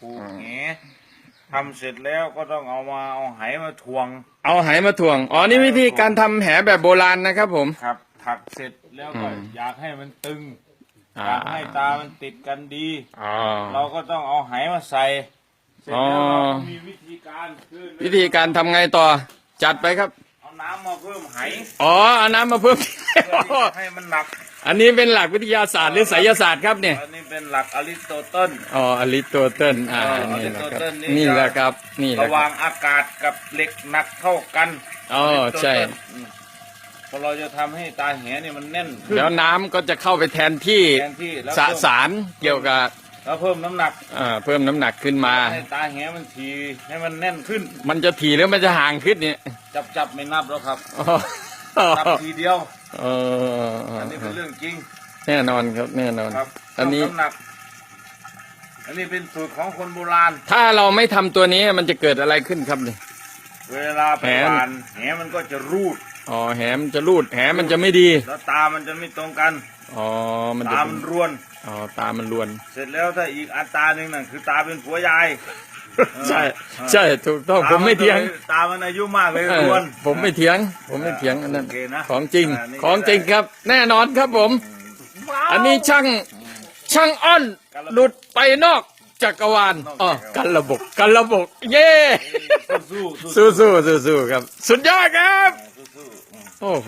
ผูกแหทำเสร็จแล้วก็ต้องเอามาเอาไหมาทวง เอาไหมาถ่วง อ๋อ นี่วิธีการทำแหแบบโบราณนะครับผม ครับถักเสร็จแล้วก็อืม อยากให้มันตึงอ่าอยากให้ตามันติดกันดี อ๋อ เราก็ต้องเอาไหมาใส่ เสร็จแล้วอ๋อเราก็มีวิธีการคือวิธีการทำไงต่อ จัดไปครับเอา น้ำมาเพิ่มไหอ๋อเอาน้ำมาเพิ่ม เพื่อที่จะให้มันหนัก อันนี้เป็นหลักวิทยาศาสตร์หรือไสยศาสตร์ครับเนี่ย อันนี้เป็นหลักอริสโตเติล อ๋ออริสโตเติลอ่าเออนี่แหละครับ อริสโตเติลนี่ นี่แหละครับ นี่แหละระหคว่ารับงอากาศกับเหล็กหนักเท่ากันอ๋อใช่อริสโตเติลอืมพอเราจะทำให้ตาแหเนี่ยมันแน่นขึ้นแล้วน้ำก็จะเข้าไปแทนที่แทนที่แล้วสเพิ่มสารเกี่ยวกับ แล้วเพิ่มน้ำหนักอ่าเพิ่มน้ำหนักขึ้นมา ให้ตาแหมันทีให้มันแน่นขึ้น มันจะถี่หรือมันจะห่างขึ้นเนี่ยจับจับไม่นับแล้วครับอ๋อนับทีเดียวเอออันนี้เป็นเรื่องจริง แน่นอนครับแน่นอนครับอันนี้น้ำหนักอันนี้เป็นสูตรของคนโบราณ ถ้าเราไม่ทำตัวนี้มันจะเกิดอะไรขึ้นครับเนี่ยเวลาไปแหหวานแหมันก็จะรูดอ๋อแหมมันจะรูดแหมันจะไม่ดี แล้วตามันจะไม่ตรงกัน อ๋อ มันจะตาเป็มันนรวน อ๋อตามันรวน เสร็จแล้วถ้าอีกอัตราหนึ่งนั่นคือตาเป็นผัวยาย ใช่ ใช่ถูกต้อง ผมไม่เถียงตามันอายุมากเลยเอรอวนผมไม่เถียง ผมไม่เถียงอันนั้นโอเคนะของจริงอ่านี่ ของจริงครับ แน่นอนครับผม อันนี้ช่างช่างอ้อนหลุดไปนอกจักรวาลอ๋อกันระบบกันระบบเย้สู้สู้สู้สู้สู้สู้สู้ครับ สุดยอดครับ สู้ โอ้โห